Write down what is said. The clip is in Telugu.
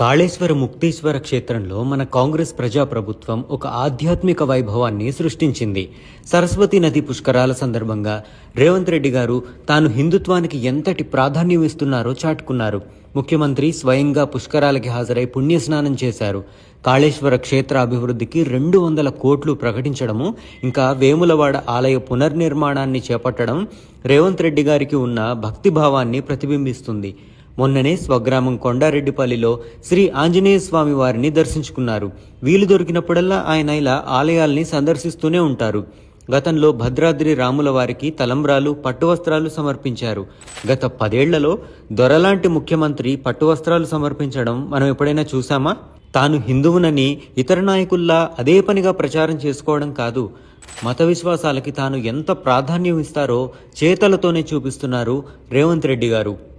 కాళేశ్వర ముక్తేశ్వర క్షేత్రంలో మన కాంగ్రెస్ ప్రజాప్రభుత్వం ఒక ఆధ్యాత్మిక వైభవాన్ని సృష్టించింది. సరస్వతి నది పుష్కరాల సందర్భంగా రేవంత్ రెడ్డి గారు తాను హిందుత్వానికి ఎంతటి ప్రాధాన్యం ఇస్తున్నారో చాటుకున్నారు. ముఖ్యమంత్రి స్వయంగా పుష్కరాలకి హాజరై పుణ్యస్నానం చేశారు. కాళేశ్వర క్షేత్ర అభివృద్ధికి రెండు వందల కోట్లు ప్రకటించడము ఇంకా వేములవాడ ఆలయ పునర్నిర్మాణాన్ని చేపట్టడం రేవంత్ రెడ్డి గారికి ఉన్న భక్తిభావాన్ని ప్రతిబింబిస్తుంది. మొన్ననే స్వగ్రామం కొండారెడ్డిపల్లిలో శ్రీ ఆంజనేయ స్వామి వారిని దర్శించుకున్నారు. వీలు దొరికినప్పుడల్లా ఆయన ఇలా ఆలయాల్ని సందర్శిస్తూనే ఉంటారు. గతంలో భద్రాద్రి రాముల వారికి తలంబ్రాలు పట్టువస్త్రాలు సమర్పించారు. గత పదేళ్ళలో దొరలాంటి ముఖ్యమంత్రి పట్టువస్త్రాలు సమర్పించడం మనం ఎప్పుడైనా చూసామా తాను హిందువునని ఇతర నాయకుల్లా అదే పనిగా ప్రచారం చేసుకోవడం కాదు. మత విశ్వాసాలకి తాను ఎంత ప్రాధాన్యం ఇస్తారో చేతలతోనే చూపిస్తున్నారు రేవంత్ రెడ్డి గారు.